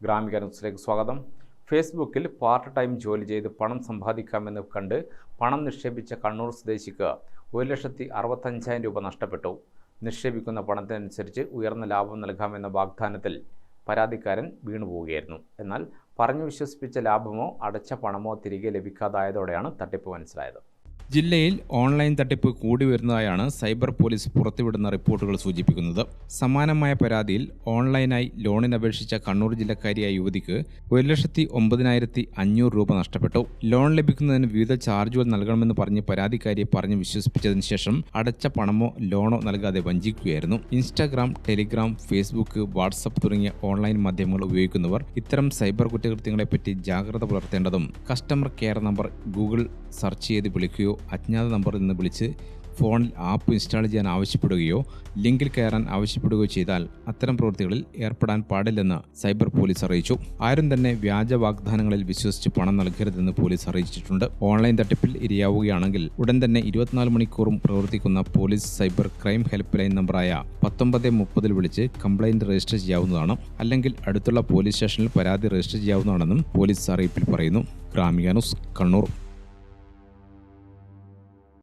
ഗ്രാമിക ന്യൂസിലേക്ക് സ്വാഗതം. ഫേസ്ബുക്കിൽ പാർട്ട് ടൈം ജോലി ചെയ്ത് പണം സമ്പാദിക്കാമെന്ന് കണ്ട് പണം നിക്ഷേപിച്ച കണ്ണൂർ സ്വദേശിക്ക് ഒരു ലക്ഷത്തി അറുപത്തഞ്ചായിരം രൂപ നഷ്ടപ്പെട്ടു. നിക്ഷേപിക്കുന്ന പണത്തിനനുസരിച്ച് ഉയർന്ന ലാഭം നൽകാമെന്ന വാഗ്ദാനത്തിൽ പരാതിക്കാരൻ വീണുപോവുകയായിരുന്നു. എന്നാൽ പറഞ്ഞു വിശ്വസിപ്പിച്ച ലാഭമോ അടച്ച പണമോ തിരികെ ലഭിക്കാതായതോടെയാണ് തട്ടിപ്പ് മനസ്സിലായത്. ജില്ലയിൽ ഓൺലൈൻ തട്ടിപ്പ് കൂടി വരുന്നതായാണ് സൈബർ പോലീസ് പുറത്തുവിടുന്ന റിപ്പോർട്ടുകൾ സൂചിപ്പിക്കുന്നത്. സമാനമായ പരാതിയിൽ ഓൺലൈനായി ലോണിന് അപേക്ഷിച്ച കണ്ണൂർ ജില്ലക്കാരിയായ യുവതിക്ക് ഒരു ലക്ഷത്തി ഒമ്പതിനായിരത്തി അഞ്ഞൂറ് രൂപ നഷ്ടപ്പെട്ടു. ലോൺ ലഭിക്കുന്നതിന് വിവിധ ചാർജുകൾ നൽകണമെന്ന് പറഞ്ഞ് പരാതിക്കാരിയെ പറഞ്ഞ് വിശ്വസിപ്പിച്ചതിന് ശേഷം അടച്ച പണമോ ലോണോ നൽകാതെ വഞ്ചിക്കുകയായിരുന്നു. ഇൻസ്റ്റാഗ്രാം ടെലിഗ്രാം ഫേസ്ബുക്ക് വാട്സപ്പ് തുടങ്ങിയ ഓൺലൈൻ മാധ്യമങ്ങൾ ഉപയോഗിക്കുന്നവർ ഇത്തരം സൈബർ കുറ്റകൃത്യങ്ങളെപ്പറ്റി ജാഗ്രത പുലർത്തേണ്ടതും customer care number Google search ചെയ്ത് വിളിക്കുകയോ അജ്ഞാത നമ്പറിൽ നിന്ന് വിളിച്ച് ഫോണിൽ ആപ്പ് ഇൻസ്റ്റാൾ ചെയ്യാൻ ആവശ്യപ്പെടുകയോ ലിങ്കിൽ കയറാൻ ആവശ്യപ്പെടുകയോ ചെയ്താൽ അത്തരം പ്രവൃത്തികളിൽ ഏർപ്പെടാൻ പാടില്ലെന്ന് സൈബർ പോലീസ് അറിയിച്ചു. ആരും തന്നെ വ്യാജ വാഗ്ദാനങ്ങളിൽ വിശ്വസിച്ച് പണം നൽകരുതെന്ന് പോലീസ് അറിയിച്ചിട്ടുണ്ട്. ഓൺലൈൻ തട്ടിപ്പിൽ ഇരയാവുകയാണെങ്കിൽ ഉടൻ തന്നെ ഇരുപത്തിനാല് മണിക്കൂറും പ്രവർത്തിക്കുന്ന police cyber crime help line നമ്പറായ പത്തൊമ്പത് മുപ്പതിൽ വിളിച്ച് കംപ്ലൈന്റ് രജിസ്റ്റർ ചെയ്യാവുന്നതാണ് അല്ലെങ്കിൽ അടുത്തുള്ള പോലീസ് സ്റ്റേഷനിൽ പരാതി രജിസ്റ്റർ ചെയ്യാവുന്നതാണെന്നും പോലീസ് അറിയിപ്പിൽ പറയുന്നു. ഗ്രാമിക ന്യൂസ് കണ്ണൂർ.